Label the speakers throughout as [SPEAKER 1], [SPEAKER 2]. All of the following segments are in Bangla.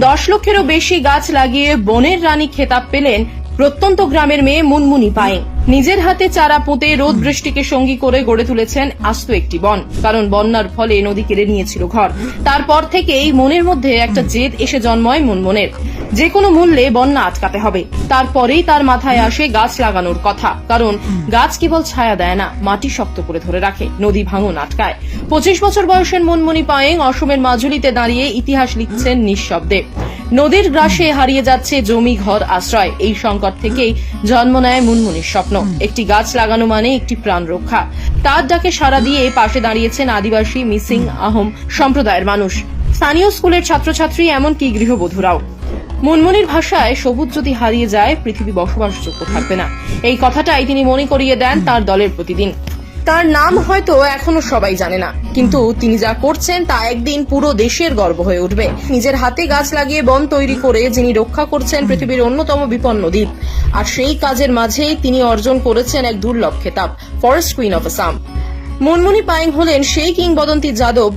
[SPEAKER 1] দশ লক্ষেরও বেশি গাছ লাগিয়ে বনের রানী খেতাব পেলেন প্রত্যন্ত গ্রামের মেয়ে মুনমুনি পায়েং। নিজের হাতে চারা পুঁতে রোদ বৃষ্টিকে সঙ্গী করে গড়ে তুলেছেন আস্ত একটি বন। কারণ বন্যার ফলে নদী কেড়ে নিয়েছিল ঘর। তারপর থেকেই মনের মধ্যে একটা জেদ এসে জন্ময় মুনমনের। যে কোনো মূল্যে বন্যা আটকাতে হবে। তারপরেই তার মাথায় আসে গাছ লাগানোর কথা। কারণ গাছ কেবল ছায়া দেয় না, মাটি শক্ত করে ধরে রাখে, নদী ভাঙন আটকায়। পঁচিশ বছর বয়সের মনমণি পায়েং অসমের মাজুলিতে দাঁড়িয়ে ইতিহাস লিখছেন নিঃশব্দে। নদীর গ্রাসে হারিয়ে যাচ্ছে জমি, ঘর, আশ্রয়। এই সংকট থেকেই জন্ম নেয় মুনমুনির স্বপ্ন। একটি গাছ লাগানো মানে একটি প্রাণ রক্ষা। তার ডাকে সাড়া দিয়ে পাশে দাঁড়িয়েছেন আদিবাসী মিসিং আহম সম্প্রদায়ের মানুষ। স্থানীয় স্কুলের ছাত্রছাত্রী, এমনকি গৃহবধূরাও। মুনমুনির ভাষায় সবুজ যদি হারিয়ে যায়, পৃথিবী বসবাসযোগ্য থাকবে না। এই কথাটাই তিনি মনে করিয়ে দেন তার দলের প্রতিদিন। তার নাম হয়তো এখনও সবাই জানে না। কিন্তু তিনি যা করছেন তা একদিন পুরো দেশের গর্ব হয়ে উঠবে। নিজের হাতে গাছ লাগিয়ে বন তৈরি করে যিনি রক্ষা করছেন পৃথিবীর অন্যতম বিপন্ন দ্বীপ। আর সেই কাজের মাঝেই তিনি অর্জন করেছেন এক দুর্লভ খেতাব forest queen of Assam Monmoni Paing হলেন সেই কিংবদন্তি যাদব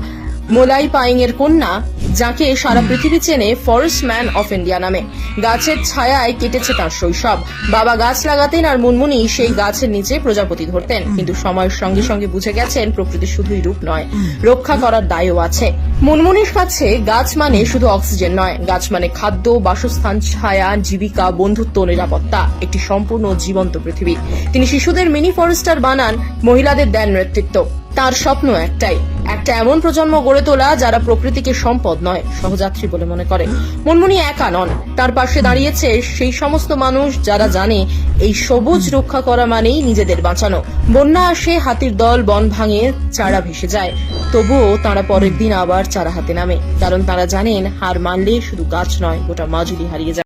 [SPEAKER 1] মোলাই পাইং এর কন্যা যাকে সারা পৃথিবী চেনে ফরেস্ট ম্যান অফ ইন্ডিয়া নামে। গাছের ছায়ায় কেটেছে তার শৈশব। বাবা গাছ লাগাতেন আর মুনমুনি সেই গাছের নিচে প্রজাপতি ধরতেন। কিন্তু সময়ের সঙ্গে সঙ্গে বুঝে গেছেন প্রকৃতি শুধুই রূপ নয় রক্ষা করার দায়ও আছে। মুনমুনির কাছে গাছ মানে শুধু অক্সিজেন নয় গাছ মানে খাদ্য বাসস্থান ছায়া জীবিকা বন্ধুত্ব নিরাপত্তা একটি সম্পূর্ণ জীবন্ত পৃথিবী। তিনি শিশুদের মিনি ফরেস্টার বানান মহিলাদের দেন নেতৃত্ব। তার স্বপ্ন একটাই, একটা এমন প্রজন্ম গড়ে তোলা যারা প্রকৃতিকে সম্পদ নয়, সহযাত্রী বলে মনে করে। মনমনি একা নন, তার পাশে দাঁড়িয়েছে সেই সমস্ত মানুষ যারা জানে এই সবুজ রক্ষা করা মানেই নিজেদের বাঁচানো। বন্যা আসে, হাতির দল বন ভাঙে, চারা ভেসে যায়। তবুও তারা পরের দিন আবার চারা হাতে নামে, কারণ তারা জানেন হার মানলে শুধু গাছ নয়, গোটা মাজুলি হারিয়ে যায়।